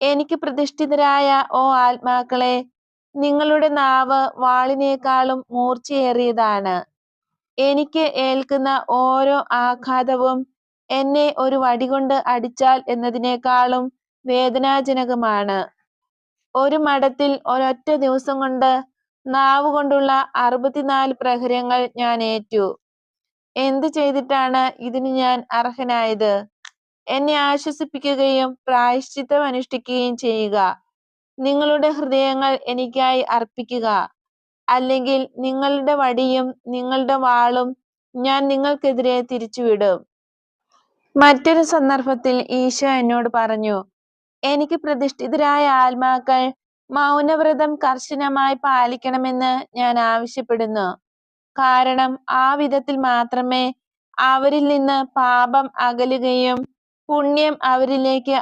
എനിക്ക് പ്രതിഷ്ഠിതരായ ഓ ആത്മാക്കളെ നിങ്ങളുടെ നാവ് വാളിനേക്കാളും മൂർച്ചയേറിയതാണ്. എനിക്ക് ഏൽക്കുന്ന ഓരോ ആഘാതവും എന്നെ ഒരു വടികൊണ്ട് അടിച്ചാൽ എന്നതിനേക്കാളും വേദനാജനകമാണ്. ഒരു മഠത്തിൽ ഒരൊറ്റ ദിവസം കൊണ്ട് നാവ് കൊണ്ടുള്ള അറുപത്തിനാല് പ്രഹരങ്ങൾ ഞാൻ ഏറ്റു. എന്ത് ചെയ്തിട്ടാണ് ഇതിന് ഞാൻ അർഹനായത്? എന്നെ ആശ്വസിപ്പിക്കുകയും പ്രായശ്ചിത്തം അനുഷ്ഠിക്കുകയും ചെയ്യുക. നിങ്ങളുടെ ഹൃദയങ്ങൾ എനിക്കായി അർപ്പിക്കുക. അല്ലെങ്കിൽ നിങ്ങളുടെ വടിയും നിങ്ങളുടെ വാളും ഞാൻ നിങ്ങൾക്കെതിരെ തിരിച്ചുവിടും. മറ്റൊരു സന്ദർഭത്തിൽ ഈശോ എന്നോട് പറഞ്ഞു എനിക്ക് പ്രതിഷ്ഠിതരായ ആത്മാക്കൾ മൗനവ്രതം കർശനമായി പാലിക്കണമെന്ന് ഞാൻ ആവശ്യപ്പെടുന്നു. കാരണം ആ വിധത്തിൽ മാത്രമേ അവരിൽ നിന്ന് പാപം അകലുകയും പുണ്യം അവരിലേക്ക്